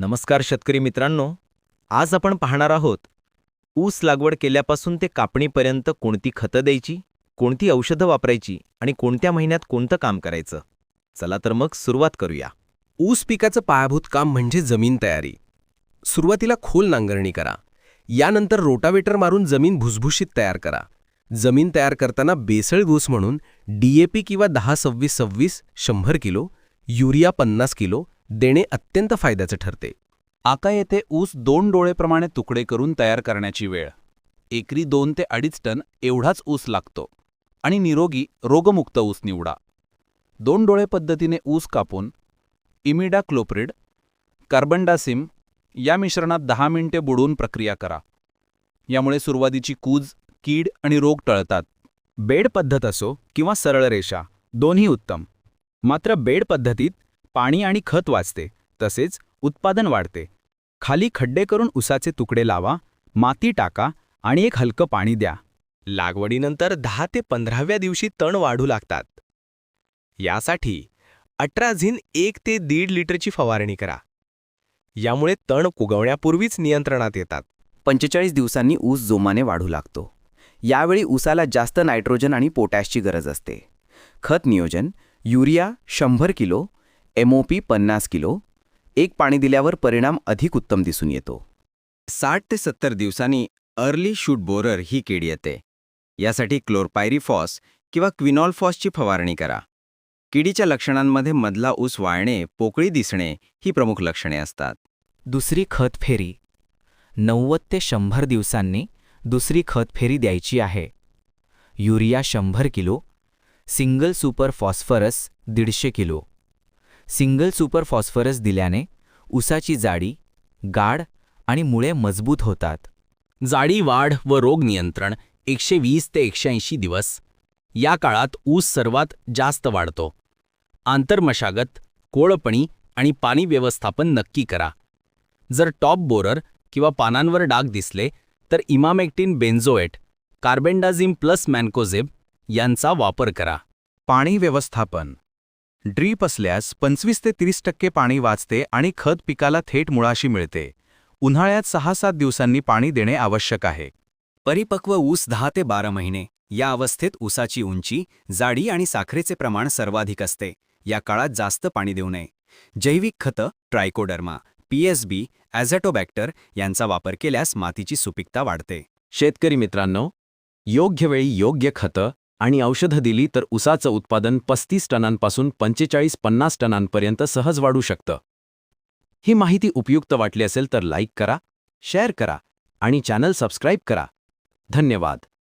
नमस्कार शेतकरी मित्रांनो आज आपण पाहणार आहोत ऊस लागवड केल्यापासून ते कापणीपर्यंत कोणती खतं द्यायची कोणती औषधं वापरायची आणि कोणत्या महिन्यात कोणतं काम करायचं? चला तर मग सुरुवात करूया. ऊस पिकाचं पायाभूत काम म्हणजे जमीन तयारी. सुरुवातीला खोल नांगरणी करा. यानंतर रोटावेटर मारून जमीन भुसभुशीत तयार करा. जमीन तयार करताना बेसळ घूस म्हणून डीएपी किंवा दहा सव्वीस सव्वीस शंभर किलो युरिया पन्नास किलो देणे अत्यंत फायद्याचे ठरते. आका येथे ऊस दोन डोळेप्रमाणे तुकडे करून तयार करण्याची वेळ. एकरी दोन ते अडीच टन एवढाच ऊस लागतो. आणि निरोगी रोगमुक्त ऊस निवडा. दोन डोळे पद्धतीने ऊस कापून इमिडा क्लोप्रिड कार्बनडासिम या मिश्रणात दहा मिनिटे बुडवून प्रक्रिया करा. यामुळे सुरुवातीची कूज कीड आणि रोग टळतात. बेड पद्धत असो किंवा सरळ रेषा दोन्ही उत्तम. मात्र बेड पद्धतीत पाणी आणि खत वाचते तसेच उत्पादन वाढते. खाली खड्डे करून उसाचे तुकडे लावा माती टाका आणि एक हलकं पाणी द्या. लागवडीनंतर दहा ते पंधराव्या दिवशी तण वाढू लागतात. यासाठी अठराझिन एक ते दीड लिटरची फवारणी करा. यामुळे तण उगवण्यापूर्वीच नियंत्रणात येतात. पंचेचाळीस दिवसांनी ऊस जोमाने वाढू लागतो. यावेळी ऊसाला जास्त नायट्रोजन आणि पोटॅशची गरज असते. खत नियोजन युरिया शंभर किलो एमओपी पन्नास किलो एक पाणी दिल्यावर परिणाम अधिक उत्तम दिसून येतो. साठ ते सत्तर दिवसांनी अर्ली शूट बोरर ही कीड येते. यासाठी क्लोरपायरीफॉस किंवा क्विनॉलफॉसची फवारणी करा. किडीच्या लक्षणांमध्ये मधला ऊस वाळणे पोकळी दिसणे ही प्रमुख लक्षणे असतात. दुसरी खत फेरी. नव्वद ते शंभर दिवसांनी दुसरी खत फेरी द्यायची आहे. युरिया शंभर किलो सिंगल सुपर फॉस्फरस दीडशे किलो. सिंगल सुपर फॉस्फरस दिल्याने ऊसाची जाडी गाढ आणि मुळे मजबूत होतात. जाडी वाढ व रोग नियंत्रण एकशे वीस ते एकशे ऐंशी दिवस. या काळात ऊस सर्वात जास्त वाढतो. आंतरमशागत कोळपणी आणि पाणी व्यवस्थापन नक्की करा. जर टॉप बोरर किंवा पानांवर डाग दिसले तर emamectin benzoate carbendazim plus mancozeb यांचा वापर करा. पाणी व्यवस्थापन ड्रीप असल्यास पंचवीस ते तीस टक्के पाणी वाचते आणि खत पिकाला थेट मुळाशी मिळते. उन्हाळ्यात सहा सात दिवसांनी पाणी देणे आवश्यक आहे. परिपक्व ऊस दहा ते बारा महिने. या अवस्थेत ऊसाची उंची जाडी आणि साखरेचे प्रमाण सर्वाधिक असते. या काळात जास्त पाणी देऊ नये. जैविक खतं ट्रायकोडर्मा पीएसबी ॲझॅटोबॅक्टर यांचा वापर केल्यास मातीची सुपीकता वाढते. शेतकरी मित्रांनो योग्य वेळी योग्य खतं आणि औषधं दिली तर उसाचं उत्पादन पस्तीस टनांपासून पंचेचाळीस पन्नास टनांपर्यंत सहज वाढू शकतं. ही माहिती उपयुक्त वाटली असेल तर लाईक करा शेअर करा आणि चॅनल सबस्क्राईब करा. धन्यवाद.